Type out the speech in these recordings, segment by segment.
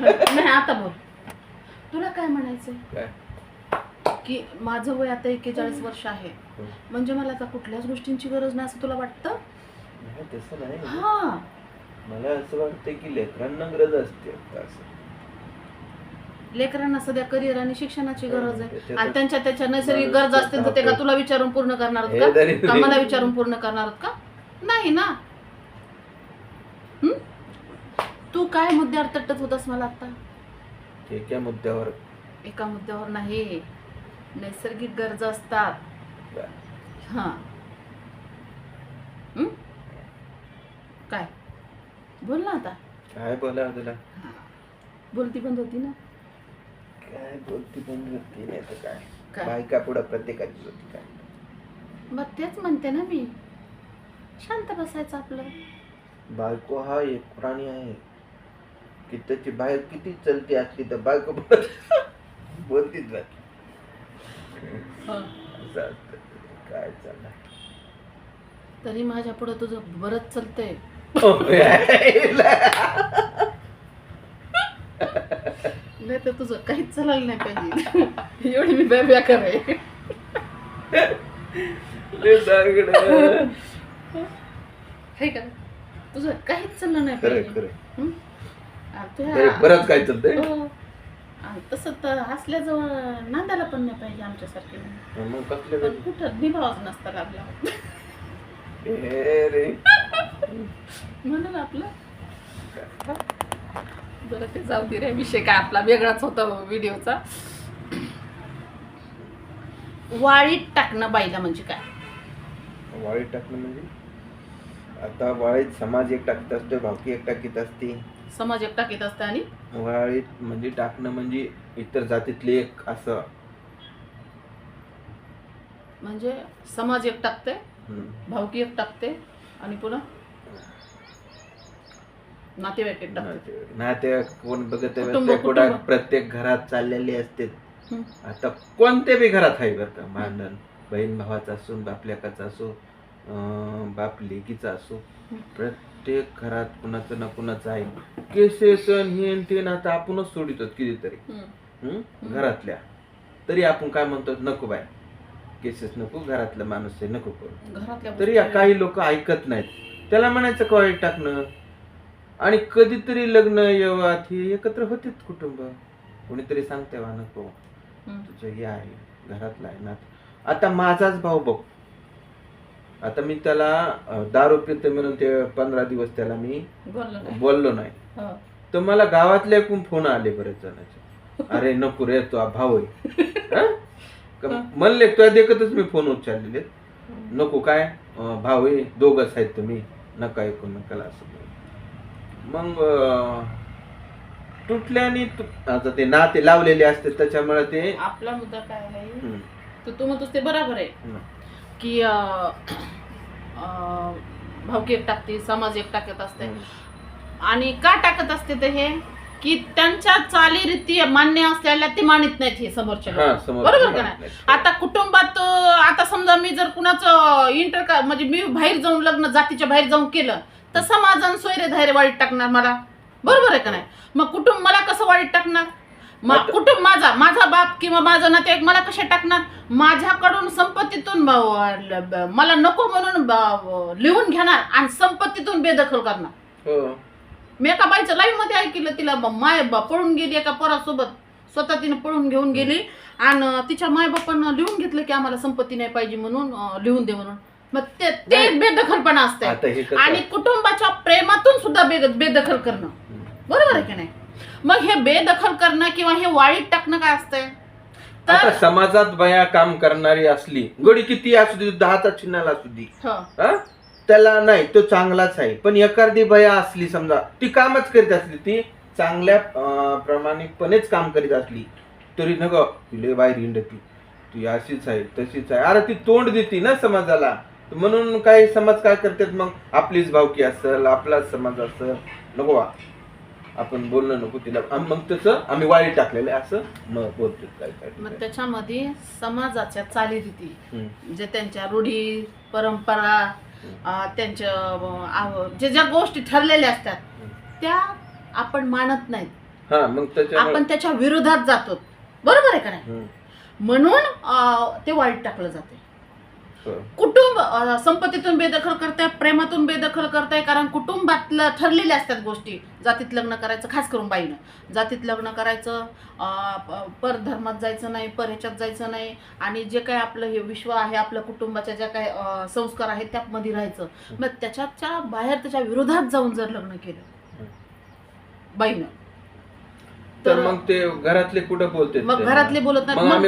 नाही आता बोल. तुला काय म्हणायचंय? काय? की माझं वय आता एक्केचाळीस वर्ष आहे. हं. म्हणजे मला आता कुठल्याच गोष्टींची गरज नाही असं तुला वाटतं? नाही तसं नाही. हा. मला असं वाटतं की लेकरांना गरज असते आता असं. लेकरांना सध्या करिअर आणि शिक्षणाची गरज आहे. आणि त्यांच्या त्याच्या नैसर्गिक गरजा असतील तर ते का तुला विचारून पूर्ण करणार हे का? का मला विचारून पूर्ण करणार आहेत का? नाही ना हं? तू काय मुद्द्यावर तट्टत होतास मला आता? एका मुद्द्यावर. एका मुद्द्यावर नाही. नैसर्गिक गरजा असतात. हा. हं? काय? बोल ना आता. काय बोला तुला? बोलती बंद होती ना. काय बोलती पण होती नाही तर काय? काय? बायका पुढं प्रत्येकाची होती काय? मग तेच म्हणते ना मी. शांत बसायचं आपलं. बायको हा एक प्राणी आहे. की त्याची बाहेर किती चलती असली तर बायको बोलत- बोलतीच राहते. काय चाललंय? तरी माझ्या पुढे तुझं बरंच चालतंय. नाही तर तुझं काहीच चालायला नाही पाहिजे. एवढी मी बेब्या करे. हे का? तुझं काहीच चाललं नाही पाहिजे. हं? खरंय, बरंच काय चालतंय हो. तसं तर असल्याजवळ नांदायला पण नाही पाहिजे आमच्यासारखे मग कसलं पण कुठं निभावच नसतं लागला हे रे. म्हणून आपलं. बरं ते जाऊ दे रे विषय काय आपला वेगळाच होता व्हिडिओचा. वाळीत टाकणं बाईला म्हणजे काय? वाळीत टाकणं म्हणजे? आता वाळीत समाज एक टाकत असतो भावकी एक टाकीत असते. समाज एक टाकीत असतं आणि वाळीत म्हणजे टाकणं म्हणजे इतर जातीतले एक असं म्हणजे समाज एक टाकते हम्म. भावकी एक टाकते आणि पुन्हा नातेवाईक एक टाकते नाते- नाते कोण बघत कुटुंब, असते कुठं कुटुंब. प्रत्येक घरात चाललेले असते. आता कोणत्या बी घरात आहे बरं का भांडण बहीण भावाचं असो बापल्याकाचं असो अं, बाप लेकीचा असो. प्रत्येक घरात कुणाचं ना कुणाचं आहे. केसेस अन हे ते न आता आपणच सोडितो कितीतरी. हं. हं? घरातल्या. तरी आपण काय म्हणतो नको बाय केसेस नको घरातला माणूस आहे नको करू. तरी काही लोक ऐकत नाहीत. त्याला म्हणायचं का वाईट टाकणं. आणि कधीतरी लग्न येवात हे एकत्र होतेच कुटुंब. कोणीतरी सांगते वा नको. तुझं हे आहे घरातला आहे ना. आता माझाच भाऊ बघ. आता मी त्याला दारू पितो म्हणून ते पंधरा दिवस त्याला मी बोललो नाही. नाही. हो. तर मला गावातल्या एकूण फोन आले बरेच जणांचे. अरे नको रे तो भाऊ म्हणले तुला देखतच मी फोन उचललेले. नको काय? भाऊ आहे दोघच आहेत तुम्ही. नका ऐकू नका असं. मग तुटल्याने तु- आता ते नाते लावलेले असते त्याच्यामुळे ते आपला मुद्दा काय हं, तर तू म्हणतोस ते बरोबर आहे. की भावकी एक टाकते समाज एक टाकत असते. हं. आणि का टाकत असते ते हे? की त्यांच्या चालीरीती मान्य असलेल्या ते मानित नाहीत हे समोरच्या. हा, बरोबर का नाही? आता कुटुंबात आता समजा मी जर कुणाचं इंटर म्हणजे मी बाहेर जाऊन लग्न जातीच्या बाहेर जाऊन केलं तर समाजान सोयरे धैर्य वाईट टाकणार मला. बरोबर आहे का नाही? मग कुटुंब मला कसं वाईट टाकणार? मा- आता- कुटुंब माझा माझा बाप किंवा माझा नातेवाईक मला कसे टाकणार? माझ्याकडून संपत्तीतून ब- ल- ब- मला नको म्हणून ब- लिहून घेणार आणि संपत्तीतून बेदखल करणार. हो. मी एका बाईचं लाईव्हमध्ये ऐकलं तिला ब- माय ब- पळून गेली एका पोरासोबत. स्वतः तिने पळून घेऊन गेली आणि तिच्या मायबापानं लिहून घेतलं की आम्हाला संपत्ती नाही पाहिजे म्हणून अं, लिहून दे म्हणून. मग ते ते नाही. बेदखलपणा असते आता हे कसं आणि कुटुंबाच्या प्रेमातून सुद्धा बे- बेदखल करणं. बरोबर आहे की नाही? मग हे बेदखल करणं किंवा हे वाळीत टाकणं काय असतंय? आता तर समाजात बया काम करणारी असली गोडी किती असू दे दहाचा चिन्हाला असू दे. हो. हा? त्याला नाही तो चांगलाच आहे. पण एखादी बया असली समजा ती कामच करीत असली ती चांगल्या अं, प्रामाणिकपणेच काम करीत असली तरी न ग तिले बाहेर हिंडती. ती अशीच आहे तशीच आहे. अरे ती तोंड देते ना समाजाला. म्हणून काही समाज काय करतात मग? आपलीच भावकी असल आपलाच समाज असल. नको बा. आपण बोलणं नको तिला आम- मग तसं आम्ही वाईट टाकलेलं आहे असं मग बोलतो काय काय मग काय. त्याच्यामध्ये समाजाच्या चालीरीती हम्म. जे त्यांच्या रूढी परंपरा अं, त्यांच्या अं, आव- जे ज्या गोष्टी ठरलेल्या असतात त्या आपण मानत नाहीत हा मग त्याच्यामुळे आपण त्याच्या विरोधात जातो बरोबर आहे का नाही हम्म. म्हणून अं, ते वाईट टाकलं जाते. कुटुंब संपत्तीतून बेदखल करताय प्रेमातून बेदखल करताय कारण कुटुंबातलं ठरलेल्या असतात गोष्टी. जातीत लग्न करायचं खास करून बाईनं. जातीत लग्न करायचं पर धर्मात जायचं नाही पर ह्याच्यात जायचं नाही आणि जे काही आपलं हे विश्व आहे आपलं कुटुंबाच्या ज्या काही अं, संस्कार आहेत त्यामध्ये राहायचं. मग त्याच्याच्या बाहेर त्याच्या विरोधात जाऊन जर लग्न केलं बाईनं तर मग ते घरातले कुठं बोलते मग घरातले बोलत मग मग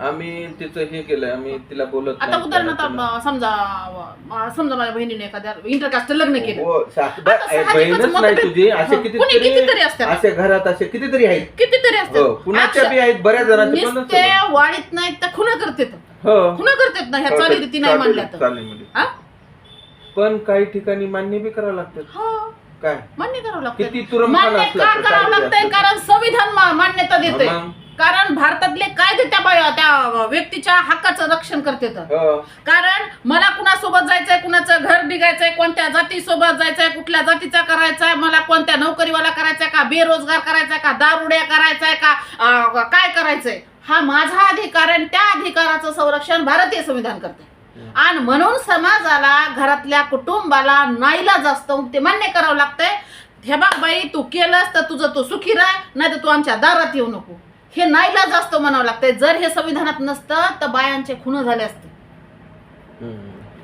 आम्ही तिचं हे केलंय आम्ही तिला बोलत आता नाही. उदाहरणार्थ अं, समजा अं, समजा माझ्या बहिणीने एखाद्या इंटरकास्ट लग्न केलं. हो, आता साहजिकच बहीणच नाही तुझी असे हो, कुणी कितीतरी कितीतरी असतात? असे घरात असे कितीतरी आहेत. कितीतरी हो असतात कुणाच्या बी आहेत बऱ्याच जणांचे पण नुसते नाहीत तर खुना करतात. हो. करतात ना ह्या हो, चालीरीती नाही चालेल- मांडल्या तर. हा? पण काही ठिकाणी मान्य बी करावं लागतं. हो. काय? मान्य करावं लागतं. किती तुरंबखाना मान्य का करावं लागतंय. कारण संविधान मा- मान्यता देते मग, कारण भारतातले कायदे त्या बाय- त्या व्यक्तीच्या हक्काचं रक्षण करते हो. कारण मला कुणासोबत जायचंय कुणाचं घर निघायचंय कोणत्या जातीसोबत जायचंय कुठल्या जातीचा करायचंय मला कोणत्या नोकरीवाला करायचंय का बेरोजगार करायचंय का दारुड्या करायचंय का अं, काय करायचंय? हा माझा अधिकार आहे आणि त्या अधिकाराचं संरक्षण भारतीय संविधान करते. आणि म्हणून समाजाला घरातल्या कुटुंबाला नाईलाज असतं ते मान्य करावं लागतंय. हे बघ बाई तू केलंस तर तुझं तू सुखी राह नाही तर तू आमच्या दारात येऊ नको. हे नाईलाज असतं म्हणावं लागतंय. जर हे संविधानात नसतं तर बायांचे खून झाले असते.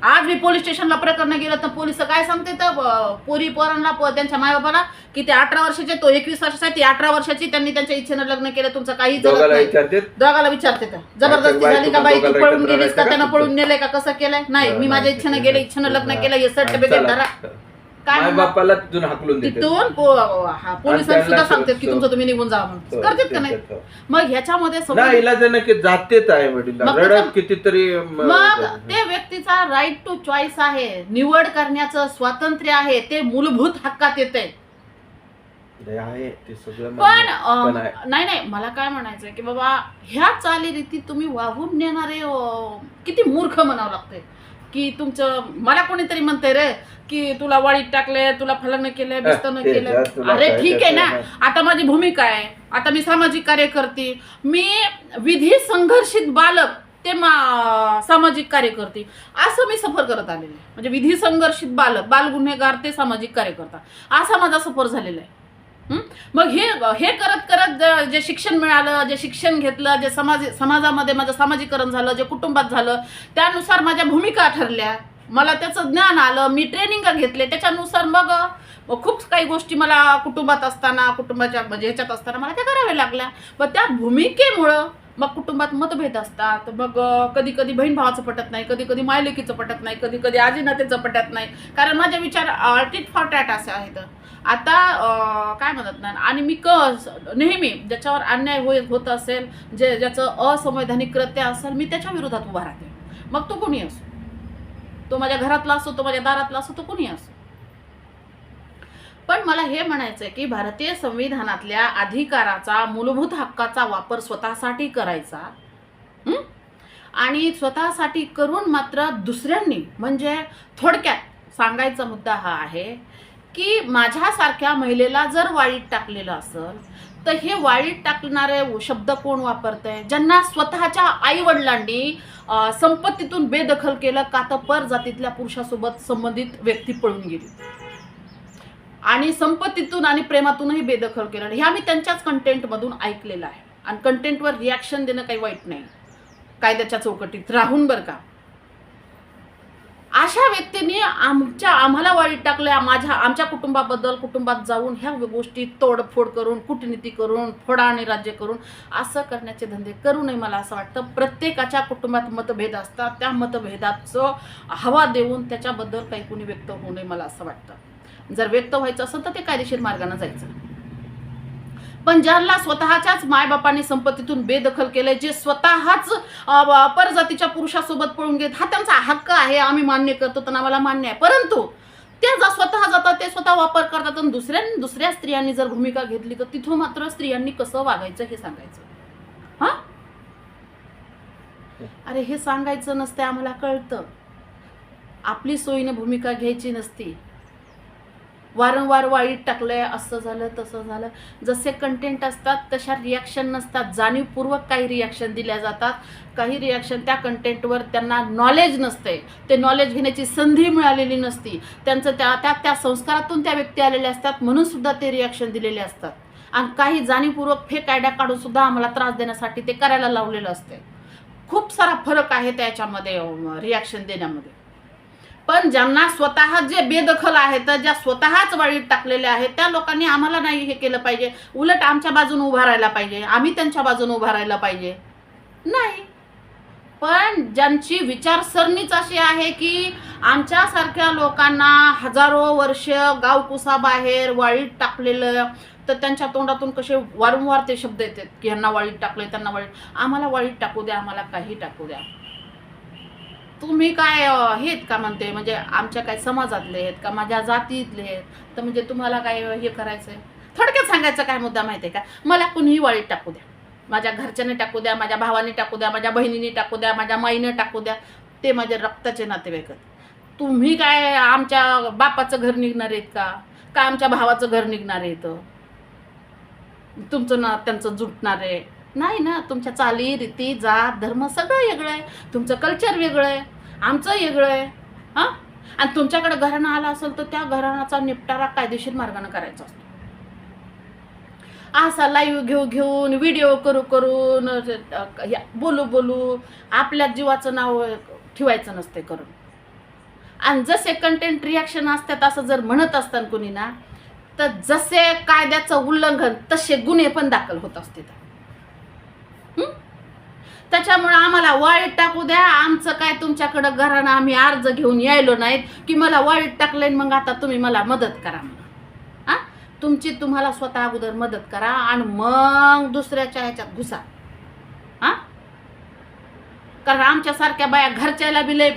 आज मी पोलीस स्टेशनला प्रकरण गेलं तर पोलीस काय सांगते तर पोरी पोरांना त्यांच्या मायबापाला की ते अठरा वर्षाचे तो एकवीस वर्षाचा ती अठरा वर्षाची त्यांनी त्यांच्या इच्छेनं लग्न केलं तुमचं काही दोघाला विचारते तर. जबरदस्ती झाली का बाई? तू पळून गेलीस का? त्यानं? पळून नेलंय का? कसं केलंय? नाही मी माझ्या इच्छेनं गेले इच्छेनं लग्न केलं हे सर्टिफिकेट धरा. काय माय? बापाला तिथून हाकलून तिथून पो- हा, पोलिसांनी सुद्धा सांगतात की तुमचं तुम्ही निघून जा म्हणून. करतात का नाही? मग ह्याच्यामध्ये नाही संविधान- इलाज की जातेच आहे वडील मग रडत त्याच्या- कितीतरी म- मग ते व्यक्तीचा राईट टू चॉईस आहे. निवड करण्याचं स्वातंत्र्य आहे. ते मूलभूत हक्कात येते ते आहे ते सगळं पण मान्य. अं, पण आहे. नाही नाही मला काय म्हणायचंय की बाबा ह्या चालीरीती तुम्ही वाहून नेणारे अं, किती मूर्ख म्हणावं लागतंय. की तुमचं मला कोणीतरी म्हणतंय रे की तुला वाळीत टाकले तुला फलन केलंय बिस्तनं ते केलं जास्त तुला अरे काय ठीक आहे ना. आता माझी भूमिका आहे. आता मी सामाजिक कार्य करते. मी विधी संघर्षित बालक ते मा- सामाजिक कार्य करते. असं मी सफर करत आलेले. म्हणजे विधी संघर्षित बालक बाल गुन्हेगार ते सामाजिक कार्य करतात. असा माझा सफर झालेला आहे? मग हे हे करत करत जे शिक्षण मिळालं जे शिक्षण घेतलं जे समाज समाजामध्ये माझं सामाजिकरण झालं जे कुटुंबात झालं त्यानुसार माझ्या भूमिका ठरल्या. मला त्याचं ज्ञान आलं मी ट्रेनिंग घेतले. त्याच्यानुसार मग खूप काही गोष्टी मला कुटुंबात असताना कुटुंबाच्या म्हणजे ह्याच्यात असताना मला त्या कराव्या लागल्या. व त्या भूमिकेमुळं मग कुटुंबात मतभेद असतात. मग कधी कधी बहीण भावाचं पटत नाही कधी कधी मायलेकीचं पटत नाही कधी कधी आजी नातेचं पटत नाही. कारण माझे विचार टिट फॉर टॅट असे आहेत. आता काय म्हणत नाही. आणि मी क नेहमी ज्याच्यावर अन्याय होय होत असेल जे ज्याचं असंवैधानिक कृत्य असेल मी त्याच्या विरोधात उभा राहते. मग तो कोणी असो? तो माझ्या घरातला असो तो माझ्या दारातला असो तो कोणी असो? पण मला हे म्हणायचं आहे की भारतीय संविधानातल्या अधिकाराचा मूलभूत हक्काचा वापर स्वतःसाठी करायचा आणि स्वतःसाठी करून मात्र दुसऱ्यांनी म्हणजे थोडक्यात सांगायचा मुद्दा हा आहे की माझ्यासारख्या महिलेला जर वाळीत टाकलेलं असेल तर हे वाळीत टाकणारे शब्द कोण वापरतंय? ज्यांना स्वतःच्या आईवडिलांनी संपत्तीतून बेदखल केलं का तर पर जातीतल्या पुरुषासोबत संबंधित व्यक्ती पळून गेली. आणि संपत्तीतून आणि प्रेमातूनही बेदखल केलं. हे आम्ही त्यांच्याच कंटेंटमधून ऐकलेलं आहे. आणि कंटेंटवर रिॲक्शन देणं काही वाईट नाही. कायद्याच्या चौकटीत राहून बरं का. अशा व्यक्तीने आमच्या आम्हाला वाईट टाकलं माझ्या आमच्या कुटुंबाबद्दल कुटुंबात जाऊन ह्या गोष्टी तोडफोड करून कूटनीती करून फोडा आणि राज्य करून असं करण्याचे धंदे करू नये मला असं वाटतं. प्रत्येकाच्या कुटुंबात मतभेद असतात. त्या मतभेदाचं हवा देऊन त्याच्याबद्दल काही कुणी व्यक्त होऊ नये मला असं वाटतं. जर व्यक्त व्हायचं असेल तर ते कायदेशीर मार्गाने जायचं. पण ज्यांना स्वतःच्याच मायबापांनी संपत्तीतून बेदखल केलंय जे स्वतःच परजातीच्या पुरुषासोबत पळून घेत हा त्यांचा हक्क आहे आम्ही मान्य करतो तर आम्हाला मान्य आहे. परंतु त्या जा स्वतः जातात ते स्वतः वापर करतात आणि दुसऱ्या दुसऱ्या स्त्रियांनी जर भूमिका घेतली तर तिथून मात्र स्त्रियांनी कसं वागायचं हे सांगायचं. हा? अरे हे सांगायचं नसते आम्हाला कळतं. आपली सोयीने भूमिका घ्यायची नसती. वारंवार वाईट टाकलंय असं झालं तसं झालं. जसे कंटेंट असतात तशा रिॲक्शन नसतात. जाणीवपूर्वक काही रिॲक्शन दिल्या जातात. काही रिॲक्शन त्या कंटेंटवर त्यांना नॉलेज नसते ते नॉलेज घेण्याची संधी मिळालेली नसती. त्यांचं त्या त्या त्या संस्कारातून त्या व्यक्ती आलेल्या असतात. म्हणून सुद्धा ते रिॲक्शन दिलेले असतात. आणि काही जाणीवपूर्वक फेक आयड्या काढून सुद्धा आम्हाला त्रास देण्यासाठी ते करायला लावलेलं असते खूप सारा फरक आहे त्याच्यामध्ये रिॲक्शन देण्यामध्ये. पण ज्यांना स्वतः जे बेदखल आहेत ज्या स्वतःच वाईट टाकलेले आहेत त्या लोकांनी आम्हाला नाही हे केलं पाहिजे. उलट आमच्या बाजून उभा राहायला पाहिजे. आम्ही त्यांच्या बाजून उभा राहायला पाहिजे. नाही. पण ज्यांची विचारसरणीच अशी आहे की आमच्यासारख्या लोकांना हजारो वर्ष गावकुसाबाहेर वाळीत टाकलेलं तर त्यांच्या तोंडातून कसे वारंवार ते शब्द येतात की ह्यांना वाळीत टाकलंय त्यांना वाळीत आम्हाला वाळीत टाकू द्या आम्हाला काही टाकू द्या. तुम्ही काय हे आहेत का म्हणते? म्हणजे आमच्या काय समाजातले आहेत का? माझ्या जातीतले आहेत? तर म्हणजे तुम्हाला काय हे करायचंय? थोडक्यात सांगायचं काय मुद्दा माहिती आहे का? मला कुणीही वाळीत टाकू द्या. माझ्या घरच्याने टाकू द्या माझ्या भावाने टाकू द्या माझ्या बहिणीने टाकू द्या माझ्या माईने टाकू द्या. ते माझे रक्ताचे नातेवाईक आहेत. तुम्ही काय आमच्या बापाचं घर निघणार आहेत का? का आमच्या भावाचं घर निघणार आहे तुमचं ना त्यांचं जुटणार आहे. नाही ना तुमच्या चाली रीती जात धर्म सगळं वेगळं आहे. तुमचं कल्चर वेगळं आहे. आमचं वेगळं आहे. हां? आणि तुमच्याकडे घराणं आलं असेल तर त्या घराण्याचा निपटारा कायदेशीर मार्गाने करायचा असतो. असा लाईव्ह घेऊ घेऊन व्हिडिओ करू करून बोलू बोलू आपल्या जीवाचं नाव ठेवायचं नसते करून. आणि जसे कंटेंट रिॲक्शन असतात असं जर म्हणत असतात कोणी ना तर जसे कायद्याचं उल्लंघन तसे गुन्हे पण दाखल होत असते त्याच्यामुळे आम्हाला वाईट टाकू द्या. आमचं काय तुमच्याकडं घरानं आम्ही अर्ज घेऊन यायलो नाहीत की मला वाईट टाकलंय मग आता तुम्ही मला मदत करा म्हणून. हा? तुमची तुम्हाला स्वतः अगोदर मदत करा आणि मग दुसऱ्याच्या ह्याच्यात घुसा. हा? कारण आमच्यासारख्या बाया घरच्याला बी लय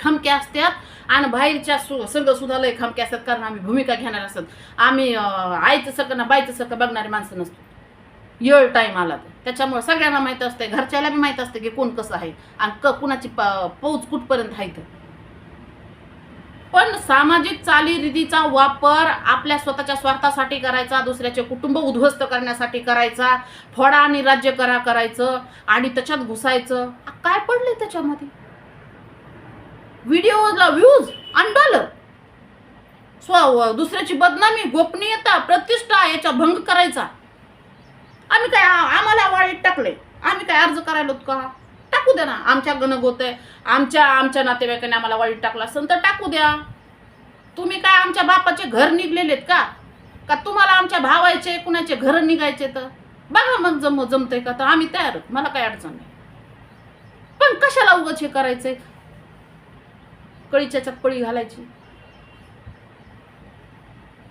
खमक्या असतात आणि बाहेरच्या सु संघ सुद्धा लय खमक्या असतात कारण आम्ही भूमिका घेणार असत. आम्ही आईचं सकं ना बाईचं सकं बघणारी माणसं नसतो. येळ टाईम आला तर. त्याच्यामुळे सगळ्यांना माहीत असते घरच्याला बी माहीत असते की कोण कसं आहे आणि क कुणाची प पौच कुठपर्यंत आहे तर पण सामाजिक चालीरीतीचा वापर आपल्या स्वतःच्या स्वार्थासाठी करायचा दुसऱ्याचे कुटुंब उद्ध्वस्त करण्यासाठी करायचा फडा आणि राज्य करा करायचं आणि त्याच्यात घुसायचं. काय पडले त्याच्यामध्ये? व्हिडिओला व्ह्यूज आणि डॉलर स्व दुसऱ्याची बदनामी गोपनीयता प्रतिष्ठा याचा भंग करायचा. आम्ही काय आम्हाला वाळीत टाकले आम्ही काय अर्ज करायलो का? टाकू द्या ना. आमच्या गणगोत आहे आमच्या आमच्या नातेवाईकाने आम्हाला वाळीत टाकला असेल तर टाकू द्या. तुम्ही काय आमच्या बापाचे घर निघलेलेत का? का तुम्हाला आमच्या भावायचे कुणाचे घर निघायचे तर? बघा मग जम जमतंय का तर आम्ही तयार आहोत. मला काय अडचण नाही. पण कशाला उगाच हे करायचंय? कळीच्या चपळी घालायची.